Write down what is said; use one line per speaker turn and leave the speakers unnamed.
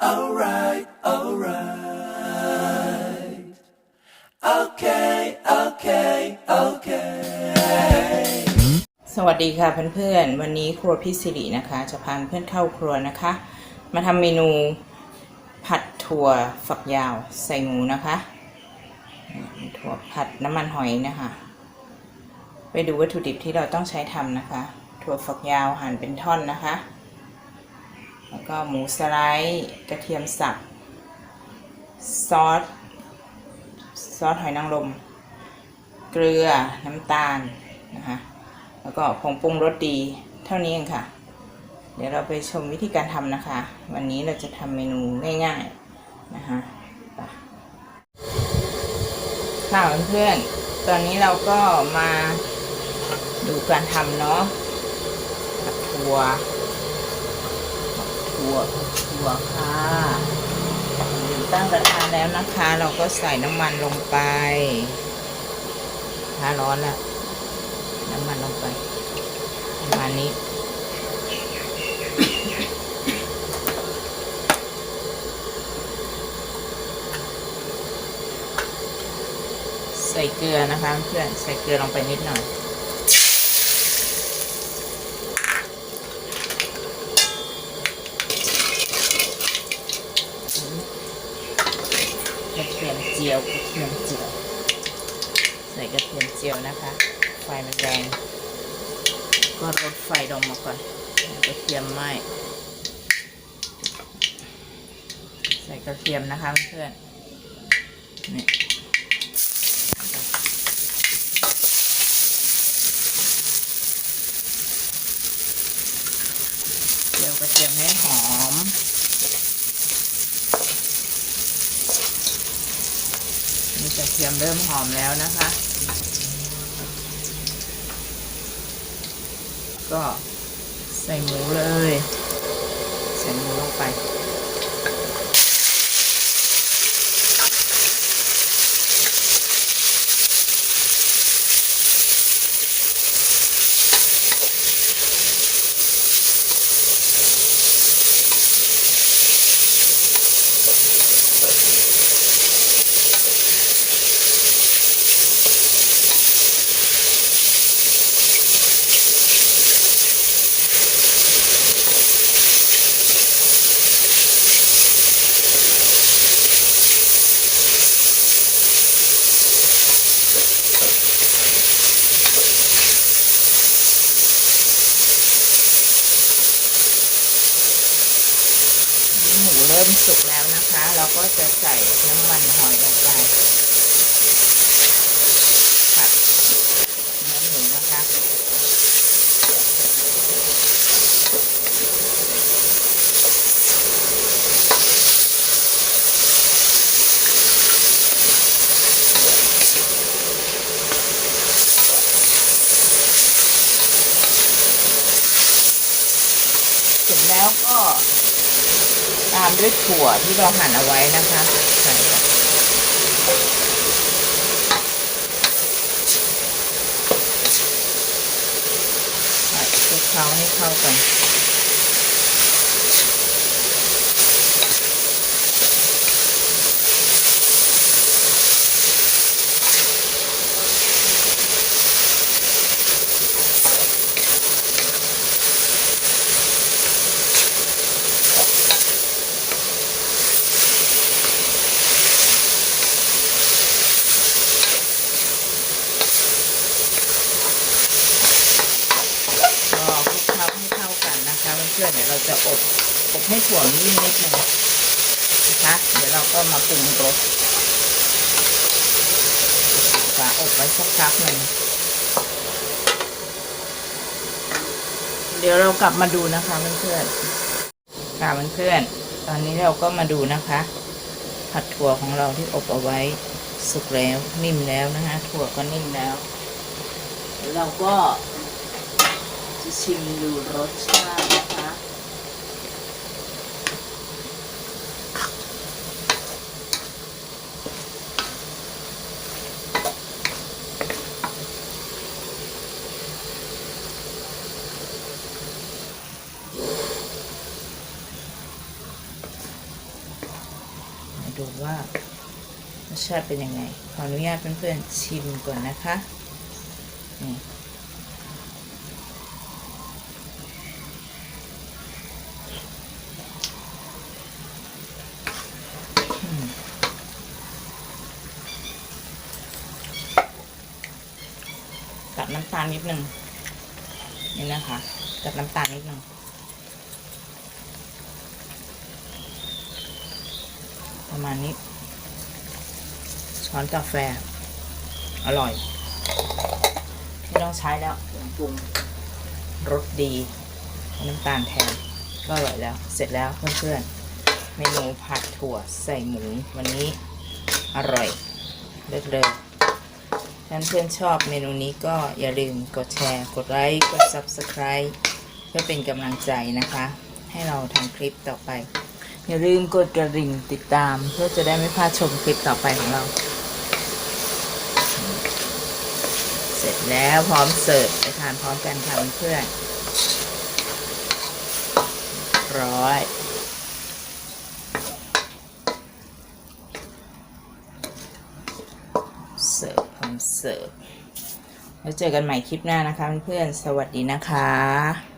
alright, alright. Okay, okay, okay.
สวัสดีค่ะเพื่อนๆ วันนี้ครัวพี่สิรินะคะ จะพาเพื่อนเข้าครัวนะคะ มาทำเมนูผัดถั่วฝักยาวใส่หมูนะคะถั่วผัดน้ำมันหอยนะคะ ไปดูวัตถุดิบที่เราต้องใช้ทำนะคะ ถั่วฝักยาวหั่นเป็นท่อนนะคะ แล้วก็หมูสไลด์กระเทียมสับซอสซอสหอยนางรมเกลือน้ำตาลนะคะแล้วก็ผงปรุงรสดีเท่านี้เองค่ะ เดี๋ยวเราไปชมวิธีการทำนะคะ วันนี้เราจะทำเมนูง่ายๆนะคะค่ะเพื่อนๆตอนนี้เราก็มาดูการทำเนาะถั่ว ถั่วถั่วค่ะตั้งกระทะแล้วนะคะ เราก็ใส่น้ำมันลงไปถ้าร้อนแล้วน้ำมันลงไปประมาณนี้ใส่เกลือนะคะเพื่อนใส่เกลือลงไปนิดหน่อยกระเทียมเจียวกระเทียมเจียวใส่กระเทียมเจียวนะคะ ไฟมันแรงก็ลดไฟลงมาก่อนกระเทียมไหมใส่กระเทียมนะคะเพื่อนนี่เจียวกระเทียมให้หอม มีกระเทียมเริ่มหอมแล้วนะคะ ก็ใส่หมูเลย ใส่หมูลงไป ห มูเริ่มสุกแล้วนะคะ เราก็จะใส่น้ำมันหอยลงไปผัดเนื้อหมูนะคะ เสร็จแล้วก็ตามด้วยถั่วที่เราหั่นเอาไว้นะคะใส่คลุกเคล้าให้เข้ากัน ก็คลุกเคล้าให้เข้ากันนะคะเพื่อนๆเดี๋ยวเราจะอบอบให้ถั่วนิ่มนิดนึงนะคะเดี๋ยวเราก็มาปรุงรสฝาอบไว้สักพักหนึ่งเดี๋ยวเรากลับมาดูนะคะเพื่อนๆค่ะเพื่อนๆตอนนี้เราก็มาดูนะคะ ผัดถั่วของเราที่อบเอาไว้สุกแล้วนิ่มแล้วนะคะถั่วก็นิ่มแล้วเดี๋ยวเราก็จะชิมดูรสชาติ ดูว่ารสชาติเป็นยังไง ขออนุญาตเพื่อนๆชิมก่อนนะคะนี่ตัดน้ำตาลนิดนึงนี่นะคะตัดน้ำตาลนิดนึง ประมาณนี้ ช้อนกาแฟ อร่อยไม่ต้องใช้แล้วปรุงรสดี น้ำตาลแทน ก็อร่อยแล้ว เสร็จแล้วเพื่อนๆ เมนูผัดถั่วใส่หมูวันนี้อร่อยเลิศเลยถ้าเพื่อนชอบเมนูนี้ก็อย่าลืมกดแชร์ กดไลค์ กด Subscribe เพื่อเป็นกำลังใจนะคะ ให้เราทำคลิปต่อไป อย่าลืมกดกระดิ่งติดตาม เพื่อจะได้ไม่พลาดชมคลิปต่อไปของเรา เสร็จแล้วพร้อมเสิร์ฟไปทานพร้อมกันค่ะเพื่อนร้อยเสิร์ฟพร้อมเสิร์ฟแล้วเจอกันใหม่คลิปหน้านะคะเพื่อนๆสวัสดีนะคะ